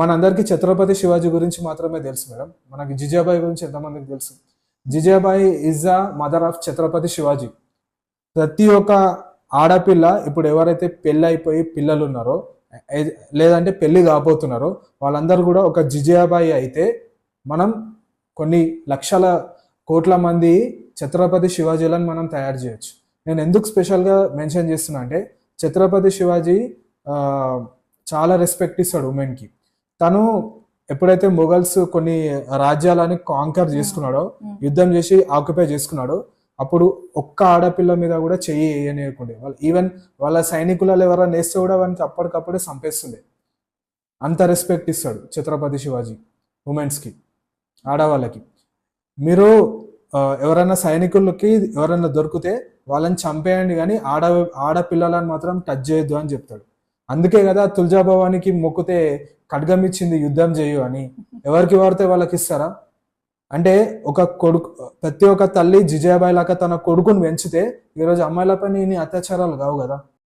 మనందరికీ ఛత్రపతి శివాజీ గురించి మాత్రమే తెలుసు మేడం. మనకి జిజాబాయి గురించి ఎంతమందికి తెలుసు? Jijabai is the mother of Chhatrapati Shivaji. ప్రతి ఒక్క ఆడపిల్ల ఇప్పుడు ఎవరైతే పెళ్ళి అయిపోయి పిల్లలు ఉన్నారో లేదంటే పెళ్ళి కాబోతున్నారో వాళ్ళందరూ కూడా ఒక జిజాబాయి అయితే మనం కొన్ని లక్షల కోట్ల మంది ఛత్రపతి శివాజీలను మనం తయారు చేయొచ్చు. నేను ఎందుకు స్పెషల్గా మెన్షన్ చేస్తున్నా అంటే ఛత్రపతి శివాజీ చాలా రెస్పెక్ట్ ఇస్తాడు ఉమెన్కి తను ఎప్పుడైతే మొఘల్స్ కొన్ని రాజ్యాలని కాంకర్ చేసుకున్నాడో Mm. యుద్ధం చేసి ఆక్యుపై చేసుకున్నాడో అప్పుడు ఒక్క ఆడపిల్ల మీద కూడా చెయ్యి వేయనీయకుండే. వాళ్ళు ఈవెన్ వాళ్ళ సైనికులలో ఎవరైనా వేస్తే కూడా వానికి అప్పటికప్పుడే చంపేస్తుండే అంత రెస్పెక్ట్ ఇస్తాడు ఛత్రపతి శివాజీ ఉమెన్స్కి ఆడవాళ్ళకి. మీరు ఎవరైనా సైనికులకి ఎవరైనా దొరికితే వాళ్ళని చంపేయండి కానీ ఆడ ఆడపిల్లలను మాత్రం టచ్ చేయొద్దు అని చెప్తాడు. అందుకే కదా తుల్జాభవానికి మొక్కితే ఖడ్గం ఇచ్చింది యుద్ధం చేయు అని. ఎవరికి వాడితే వాళ్ళకి ఇస్తారా? అంటే ఒక కొడుకు ప్రతి ఒక్క తల్లి జిజాబాయి లాగా తన కొడుకుని పెంచితే ఈరోజు అమ్మాయిలపై ఇన్ని అత్యాచారాలు కావు కదా.